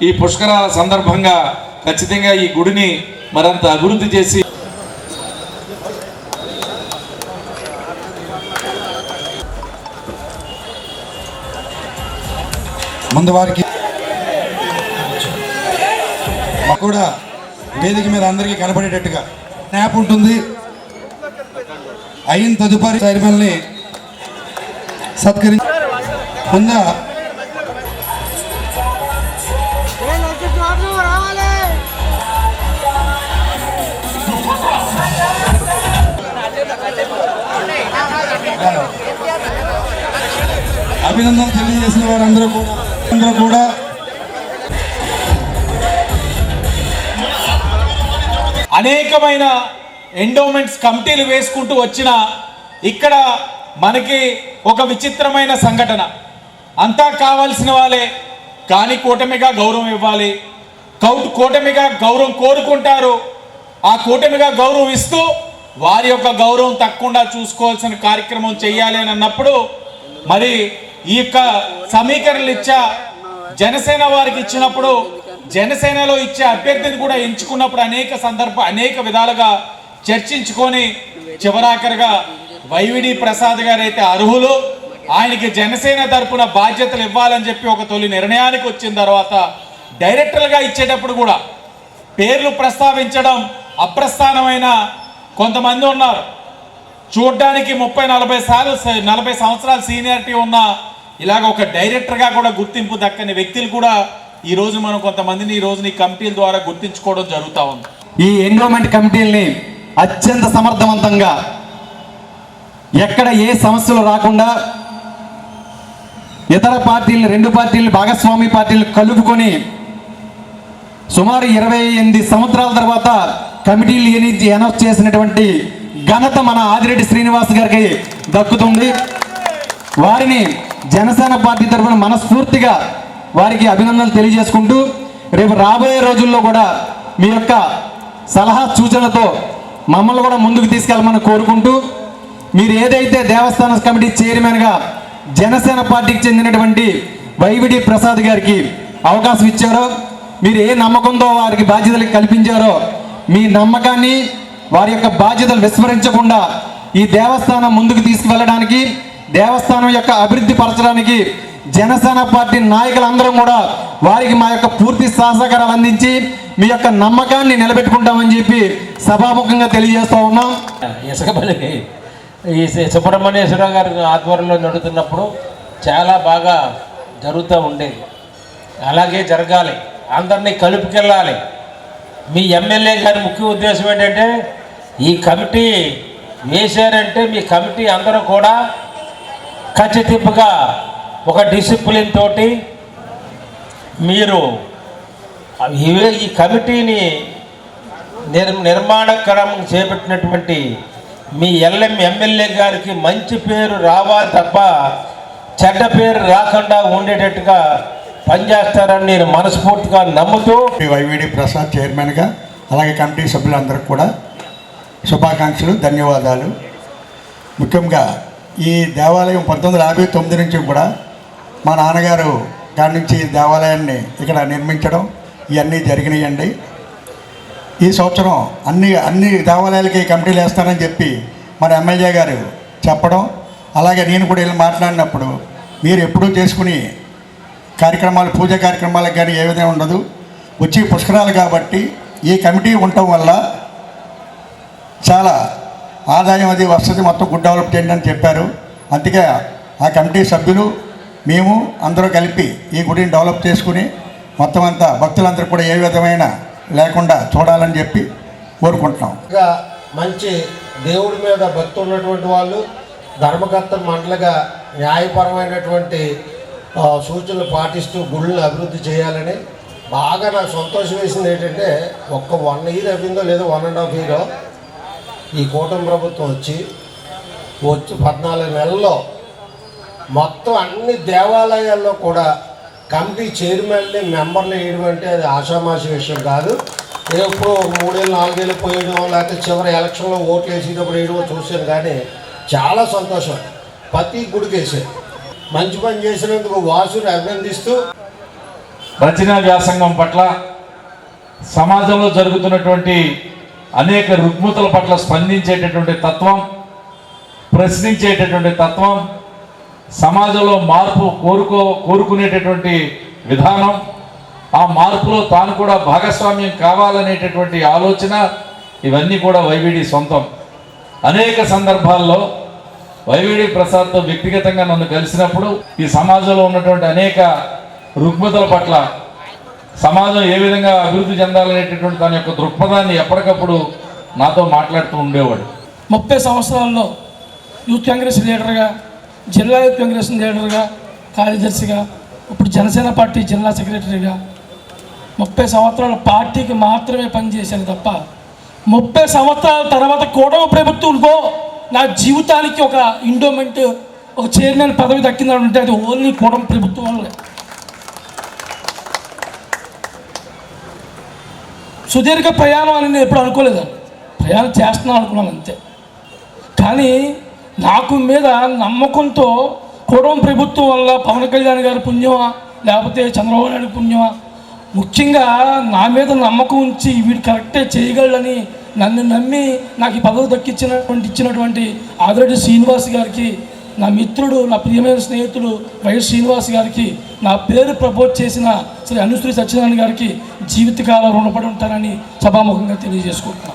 ఈ పుష్కరాల సందర్భంగా ఖచ్చితంగా ఈ గుడిని మరింత అభివృద్ధి చేసి ముందు వారికి కూడా వేదిక మీద అందరికీ కనపడేటట్టుగా స్నాప్ ఉంటుంది. అయిన తదుపరి చైర్మన్ని సత్కరించి ముందా అభినందనలు తెలియజేసిన వారందరూ కూడా అందరూ కూడా అనేకమైన ఎండోమెంట్స్ కమిటీలు వేసుకుంటూ వచ్చిన ఇక్కడ మనకి ఒక విచిత్రమైన సంఘటన. అంతా కావాల్సిన వాళ్ళే కానీ కూటమిగా గౌరవం ఇవ్వాలి. కౌట్ కూటమిగా గౌరవం కోరుకుంటారు. ఆ కూటమిగా గౌరవం ఇస్తూ వారి యొక్క గౌరవం తక్కువ చూసుకోవాల్సిన కార్యక్రమం చేయాలి అని అన్నప్పుడు మరి ఈ యొక్క సమీకరణలు ఇచ్చా జనసేన వారికి ఇచ్చినప్పుడు జనసేనలో ఇచ్చే అభ్యర్థిని కూడా ఎంచుకున్నప్పుడు అనేక సందర్భ అనేక విధాలుగా చర్చించుకొని చివరాఖరిగా వైవిడి ప్రసాద్ గారు అయితే అర్హులు. ఆయనకి జనసేన తరపున బాధ్యతలు ఇవ్వాలని చెప్పి ఒక తొలి నిర్ణయానికి వచ్చిన తర్వాత డైరెక్టర్లుగా ఇచ్చేటప్పుడు కూడా పేర్లు ప్రస్తావించడం అప్రస్థానమైన కొంతమంది ఉన్నారు. చూడ్డానికి ముప్పై నలభై సార్లు స- నలభై సంవత్సరాల సీనియారిటీ ఉన్న ఇలాగ ఒక డైరెక్టర్గా కూడా గుర్తింపు దక్కని వ్యక్తులు కూడా ఈ రోజు మనం కొంతమందిని ఈ రోజున కమిటీల ద్వారా గుర్తించుకోవడం జరుగుతూ ఉంది. ఈ ఎన్రోల్మెంట్ కమిటీల్ని అత్యంత సమర్థవంతంగా ఎక్కడ ఏ సమస్యలు రాకుండా ఇతర పార్టీలు రెండు పార్టీలు భాగస్వామి పార్టీలు కలుపుకొని సుమారు ఇరవై ఎనిమిది సంవత్సరాల తర్వాత కమిటీలు ఎన్ని అనౌన్స్ చేసినటువంటి ఘనత మన ఆదిరెడ్డి శ్రీనివాస్ గారికి దక్కుతుంది. వారిని జనసేన పార్టీ తరఫున మనస్ఫూర్తిగా వారికి అభినందనలు తెలియజేసుకుంటూ రేపు రాబోయే రోజుల్లో కూడా మీ యొక్క సలహా సూచనలతో మమ్మల్ని కూడా ముందుకు తీసుకెళ్ళమని కోరుకుంటూ మీరు ఏదైతే దేవస్థాన కమిటీ చైర్మన్గా జనసేన పార్టీకి చెందినటువంటి వైవిడి ప్రసాద్ గారికి అవకాశం ఇచ్చారో మీరు ఏ నమ్మకంతో వారికి బాధ్యతలు కల్పించారో మీ నమ్మకాన్ని వారి యొక్క బాధ్యతలు విస్మరించకుండా ఈ దేవస్థానం ముందుకు తీసుకువెళ్ళడానికి దేవస్థానం యొక్క అభివృద్ధి పరచడానికి జనసేన పార్టీ నాయకులందరం కూడా వారికి మా యొక్క పూర్తి సహసహకారాలు అందించి మీ యొక్క నమ్మకాన్ని నిలబెట్టుకుంటామని చెప్పి సభాముఖంగా తెలియజేస్తా ఉన్నాం. ఇసుకపల్లికి ఈ సి- సుబ్రహ్మణ్యేశ్వరరావు గారి ఆధ్వర్యంలో నడుతున్నప్పుడు చాలా బాగా జరుగుతూ ఉండేది. అలాగే జరగాలి. అందరినీ కలుపుకెళ్ళాలి. మీ ఎమ్మెల్యే గారి ముఖ్య ఉద్దేశం ఏంటంటే ఈ కమిటీ వేశారంటే మీ కమిటీ అందరూ కూడా ఖచ్చితంగా ఒక డిసిప్లిన్ తోటి మీరు ఇవే ఈ కమిటీని నిర్ నిర్మాణకరం చేపట్టినటువంటి మీ ఎల్ఎం ఎమ్మెల్యే గారికి మంచి పేరు రావాలి తప్ప చెడ్డ పేరు రాకుండా ఉండేటట్టుగా పనిచేస్తారని నేను మనస్ఫూర్తిగా నమ్ముతూ వైవిడి ప్రసాద్ చైర్మన్గా అలాగే కమిటీ సభ్యులందరికీ కూడా శుభాకాంక్షలు ధన్యవాదాలు. ముఖ్యంగా ఈ దేవాలయం పంతొమ్మిది వందల యాభై తొమ్మిది నుంచి కూడా మా నాన్నగారు కాడి నుంచి ఈ దేవాలయాన్ని ఇక్కడ నిర్మించడం ఇవన్నీ జరిగినాయండి. ఈ సంవత్సరం అన్ని అన్ని దేవాలయాలకి కమిటీలు వేస్తానని చెప్పి మన ఎమ్మెల్యే గారు చెప్పడం అలాగే నేను కూడా వెళ్ళి మాట్లాడినప్పుడు మీరు ఎప్పుడూ చేసుకుని కార్యక్రమాలు పూజ కార్యక్రమాలకు కానీ ఏ విధంగా ఉండదు. వచ్చి పుష్కరాలు కాబట్టి ఈ కమిటీ ఉండటం వల్ల చాలా ఆదాయం అది వస్తుంది మొత్తం గుడ్ డెవలప్ చేయండి అని చెప్పారు. అందుకే ఆ కమిటీ సభ్యులు మేము అందరూ కలిపి ఈ గుడిని డెవలప్ చేసుకుని మొత్తం అంతా భక్తులందరూ కూడా ఏ విధమైన లేకుండా చూడాలని చెప్పి కోరుకుంటున్నాం. ఇంకా మంచి దేవుడి మీద భక్తి ఉన్నటువంటి వాళ్ళు ధర్మకర్త మండలిగా న్యాయపరమైనటువంటి సూచనలు పాటిస్తూ గుళ్ళని అభివృద్ధి చేయాలని బాగా నాకు సంతోషం వేసింది ఏంటంటే ఒక్క వన్ ఇయర్ అయిందో లేదో వన్ అండ్ హాఫ్ ఇయర్ ఈ కూటమి ప్రభుత్వం వచ్చి వచ్చి పద్నాలుగు నెలల్లో మొత్తం అన్ని దేవాలయాల్లో కూడా కమిటీ చైర్మన్ని మెంబర్లు వేయడం అంటే అది ఆషామాషి విషయం కాదు. ఎప్పుడు మూడేళ్ళు నాలుగేళ్ళు పోయడం లేకపోతే చివరి ఎలక్షన్లో ఓట్లు వేసేటప్పుడు వేయడమో చూశాను కానీ చాలా సంతోషం. ప్రతి గుడికి మంచి పని చేసినందుకు వాసుని అభినందిస్తూ రచనా వ్యాసంగం పట్ల సమాజంలో జరుగుతున్నటువంటి అనేక రుగ్మతల పట్ల స్పందించేటటువంటి తత్వం ప్రశ్నించేటటువంటి తత్వం సమాజంలో మార్పు కోరుకో కోరుకునేటటువంటి విధానం ఆ మార్పులో తాను కూడా భాగస్వామ్యం కావాలనేటటువంటి ఆలోచన ఇవన్నీ కూడా వైవిడి సొంతం. అనేక సందర్భాల్లో వైవిడి ప్రసాద్తో వ్యక్తిగతంగా నన్ను కలిసినప్పుడు ఈ సమాజంలో ఉన్నటువంటి అనేక రుగ్మతల పట్ల సమాజం ఏ విధంగా అభివృద్ధి చెందాలనేటటువంటి తన యొక్క దృక్పథాన్ని ఎప్పటికప్పుడు నాతో మాట్లాడుతూ ఉండేవాడు. ముప్పై సంవత్సరాల్లో యూత్ కాంగ్రెస్ లీడర్గా జిల్లా యూత్ కాంగ్రెస్ లీడర్గా కార్యదర్శిగా ఇప్పుడు జనసేన పార్టీ జిల్లా సెక్రటరీగా ముప్పై సంవత్సరాల పార్టీకి మాత్రమే పనిచేశాను తప్ప ముప్పై సంవత్సరాల తర్వాత కూడవ ప్రభుత్వంలో నా జీవితానికి ఒక ఇండోమెంట్ ఒక చైర్మన్ పదవి దక్కిందంటే అది ఓన్లీ కూడా ప్రభుత్వం వల్లే. సుదీర్ఘ ప్రయాణం అని నేను ఎప్పుడు అనుకోలేదు. ప్రయాణం చేస్తున్నాను అనుకున్నాను అంతే. కానీ నాకు మీద నమ్మకంతో కూడవం ప్రభుత్వం వల్ల పవన్ కళ్యాణ్ గారి పుణ్యమా లేకపోతే చంద్రబాబు నాయుడు పుణ్యమా ముఖ్యంగా నా మీద నమ్మకం ఉంచి వీడు కరెక్టే చేయగలని నన్ను నమ్మి నాకు ఈ పదవి దక్కించినటువంటి ఇచ్చినటువంటి ఆదిరెడ్డి శ్రీనివాస్ గారికి నా మిత్రుడు నా ప్రియమైన స్నేహితుడు వైఎస్ శ్రీనివాస్ గారికి నా పేరు ప్రపోజ్ చేసిన శ్రీ అనుశ్రీ సత్యనారాయణ గారికి జీవితకాలం రుణపడి ఉంటానని సభాముఖంగా తెలియజేసుకుంటున్నాను.